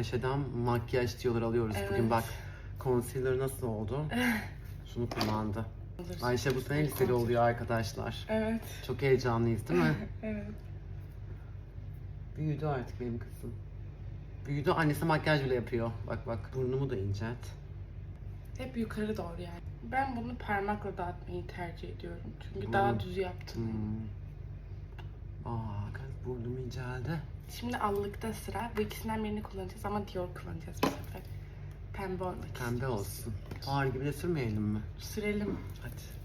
Ayşe'den makyaj tiyoları alıyoruz bugün Evet. bak. Concealer nasıl oldu? Şunu kullandı. Ayşe bu sene liseli oluyor arkadaşlar. Evet. Çok heyecanlıyız değil mi? Evet. Büyüdü artık benim kızım. Büyüdü annesi makyaj bile yapıyor. Bak bak burnumu da incelt. Hep yukarı doğru yani. Ben bunu parmakla dağıtmayı tercih ediyorum. Çünkü daha Hmm. düz yaptım. Hmm. Aa kız burnum inceldi. Şimdi allıkta sıra. Bu ikisinden birini kullanacağız ama Dior kullanacağız bu sefer. Pembe olmak Pembe istiyoruz. olsun. Far gibi de sürmeyelim mi? Sürelim. Hadi.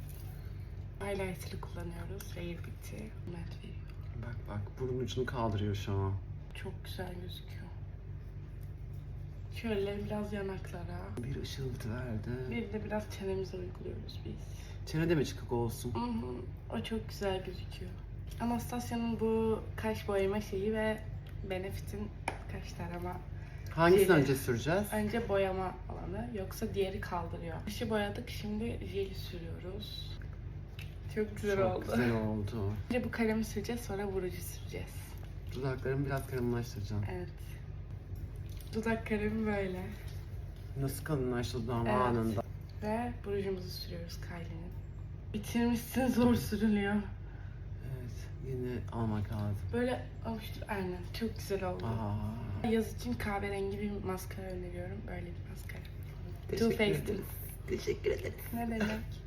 Highlighter'ı kullanıyoruz. Rare Beauty. Matte veriyor. Bak bak burun ucunu kaldırıyor şu an. Çok güzel gözüküyor. Şöyle biraz yanaklara. Bir ışıltı verdi. Bir de biraz çenemize uyguluyoruz biz. Çene de mi çıkık olsun? Hı hı, O çok güzel gözüküyor. Anastasia'nın bu kaş boyama şeyi ve Benefit'in kaş tarama. Hangisini Şeyde- önce süreceğiz? Önce boyama alanı yoksa diğeri kaldırıyor. Kaşı boyadık şimdi jeli sürüyoruz. Çok güzel Çok oldu. güzel oldu. Önce bu kalemi süreceğiz sonra vurucu süreceğiz. Dudaklarımı biraz kalınlaştıracağım. Evet. Dudak kalemi böyle. Nasıl kalınlaştı dudağım Evet. anında. Ve rujumuzu sürüyoruz Kylie'nin. Bitirmişsin zor sürülüyor. Yeni almak lazım. Böyle avuştur aynen çok güzel oldu. Aa, Yaz için kahverengi bir maskara öneriyorum. Böyle bir maskara. Too teşekkür Faced'in. ederiz. Teşekkür ederim. Ne demek?